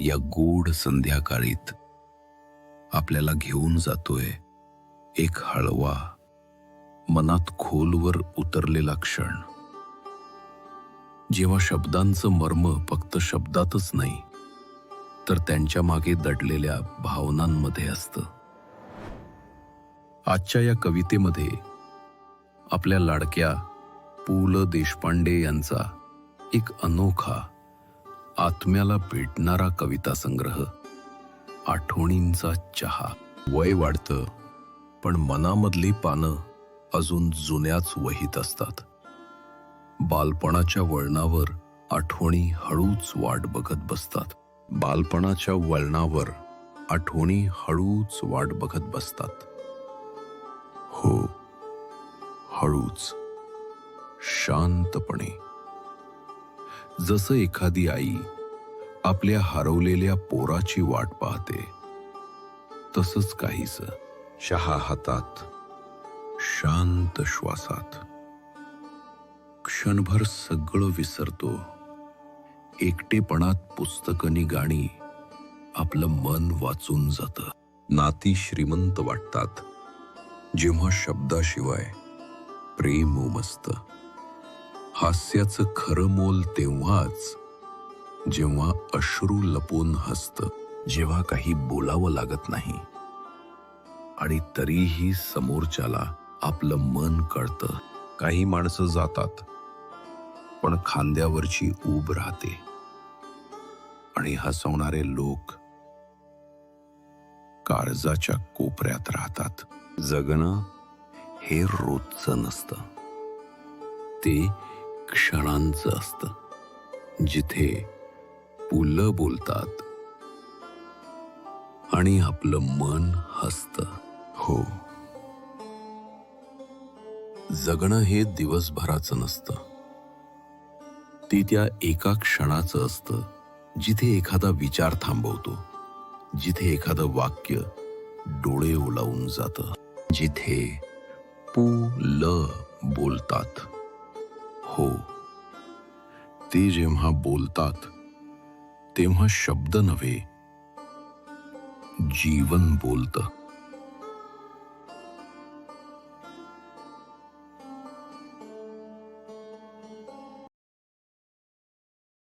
या गूढ संध्याकाळीत आपल्याला घेऊन जातोय एक हळवा मनात खोलवर उतरलेला क्षण. जेव्हा शब्दांचं मर्म फक्त शब्दातच नाही तर त्यांच्या मागे दडलेल्या भावनांमध्ये असतं. आजच्या या कवितेमध्ये आपल्या लाडक्या पु ल देशपांडे यांचा एक अनोखा आत्म्याला भेटणारा कविता संग्रह. आठवणींचा चहा. वय वाढतं पण मनामधली पानं अजून जुन्याच वहीत असतात. बालपणाच्या वळणावर आठवणी हळूच वाट बघत बसतात. बालपणाच्या वळणावर आठवणी हळूच वाट बघत बसतात. हो हळूच. शांतपणे. जसं एखादी आई आपल्या हरवलेल्या पोराची वाट पाहते तसंच काहीस. चहा हातात शांत श्वासात. क्षणभर सगळं विसरतो. एकटेपणात पुस्तकनी गाणी आपलं मन वाचून जातं. नाती श्रीमंत वाटतात. जेव्हा शब्दाशिवाय प्रेम उमसतं. हास्याचं खरं मोल तेव्हाच जेव्हा अश्रू लपून हसतं जेव्हा काही बोलावं लागत नाही. आणि तरीही समोरच्याला आपलं मन कळतं. काही माणसं जातात पण खांद्यावरची ऊब राहते. आणि हसवणारे लोक काळजाच्या कोपऱ्यात राहतात. जगणं हे रोजचं नसतं. ते क्षणांचं असतं जिथे पुलं बोलतात आणि आपलं मन हसत. हो. जगणं हे दिवसभराचं नसतं. ते त्या एका क्षणाचं असतं जिथे एखादा विचार थांबवतो जिथे एखादं वाक्य डोळे ओलावून जातं जिथे पु ल बोलतात. हो. ते जेव्हा बोलतात तेव्हा शब्द नव्हे जीवन बोलतं.